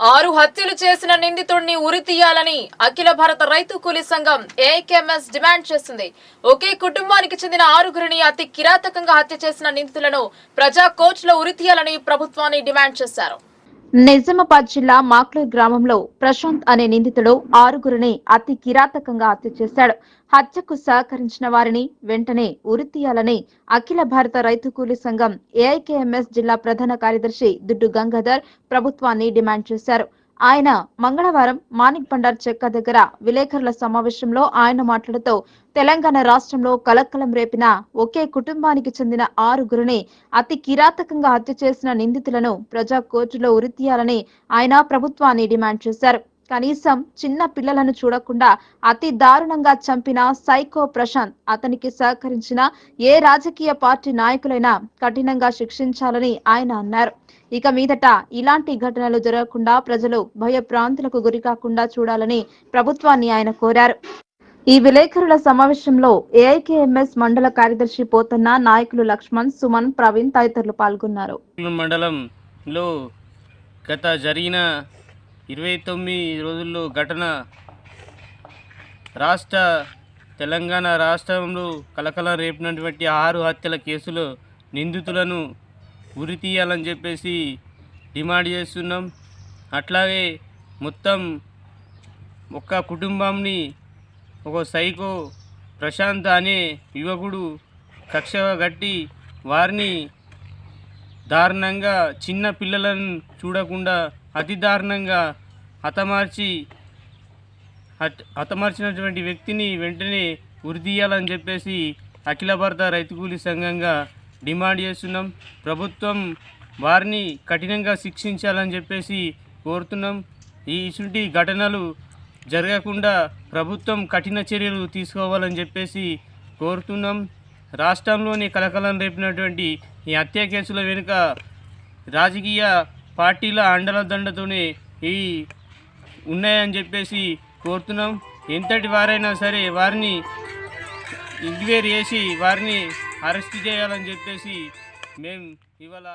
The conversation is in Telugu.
ఆరు హత్యలు చేసిన నిందితుడిని ఉరి తీయాలని అఖిల భారత రైతు కూలీ సంఘం ఏఐకేఎంఎస్ డిమాండ్ చేసింది ఒకే కుటుంబానికి చెందిన ఆరుగురిని అతి కిరాతకంగా హత్య చేసిన నిందితులను ప్రజా కోర్టులో ఉరి తీయాలని ప్రభుత్వాన్ని డిమాండ్ చేశారు. నిజామాబాద్ జిల్లా మాక్లూర్ గ్రామంలో ప్రశాంత్ అనే నిందితుడు ఆరుగురిని అతి కిరాతకంగా హత్య చేశాడు. హత్యకు సహకరించిన వారిని వెంటనే ఉరితీయాలని అఖిల భారత రైతు కూలీ సంఘం ఏఐకేఎంఎస్ జిల్లా ప్రధాన కార్యదర్శి దుడ్డు గంగాధర్ ప్రభుత్వాన్ని డిమాండ్ చేశారు. ఆయన మంగళవారం మాణిక్ పండార్ చెక్క దగ్గర విలేకరుల సమావేశంలో ఆయన మాట్లాడుతూ తెలంగాణ రాష్ట్రంలో కలకలం రేపిన ఒకే కుటుంబానికి చెందిన ఆరుగురిని అతి కిరాతకంగా హత్య చేసిన నిందితులను ప్రజా కోర్టులో ఉరితీయాలని ఆయన ప్రభుత్వాన్ని డిమాండ్ చేశారు. కనీసం చిన్న పిల్లలను చూడకుండా అతి దారుణంగా చంపిన సైకో ప్రశాంత్ అతనికి సహకరించిన ఏ రాజకీయ పార్టీ నాయకులైనా కఠినంగా శిక్షించాలని ఆయన అన్నారు. ఇక మీదట ఇలాంటి ఘటనలు జరగకుండా ప్రజలు భయప్రాంతులకు గురికాకుండా చూడాలని ప్రభుత్వాన్ని ఆయన కోరారు. ఈ విలేకరుల సమావేశంలో ఏఐకేఎంఎస్ మండల కార్యదర్శి పోతన్న నాయకులు లక్ష్మణ్ సుమన్ ప్రవీణ్ తదితరులు పాల్గొన్నారు. మండలంలో గత జరిగిన ఇరవై తొమ్మిది రోజుల్లో ఘటన. రాష్ట్ర తెలంగాణ రాష్ట్రంలో కలకలం రేపినటువంటి ఆరు హత్యల కేసులో నిందితులను ఉరి తీయాలని చెప్పేసి డిమాండ్ చేస్తున్నాం. అట్లాగే మొత్తం ఒక్క కుటుంబాన్ని ఒక సైకో ప్రశాంత్ అనే యువకుడు కక్ష కట్టి వారిని దారుణంగా చిన్న పిల్లలను చూడకుండా అతి దారుణంగా హతమార్చి హత హతమార్చినటువంటి వ్యక్తిని వెంటనే ఉరితీయాలని చెప్పేసి అఖిల భారత రైతు కూలీ సంఘంగా డిమాండ్ చేస్తున్నాం. ప్రభుత్వం వారిని కఠినంగా శిక్షించాలని చెప్పేసి కోరుతున్నాం. ఈ ఇటువంటి ఘటనలు జరగకుండా ప్రభుత్వం కఠిన చర్యలు తీసుకోవాలని చెప్పేసి కోరుతున్నాం. రాష్ట్రంలోని కలకలం రేపినటువంటి ఈ హత్య కేసుల వెనుక రాజకీయ పార్టీల అండల దండతోనే ఈ ఉన్నాయని చెప్పేసి కోరుతున్నాం. ఎంతటి వారైనా సరే వారిని ఎంక్వైరీ చేసి వారిని అరెస్ట్ చేయాలని చెప్పేసి మేము ఇవాళ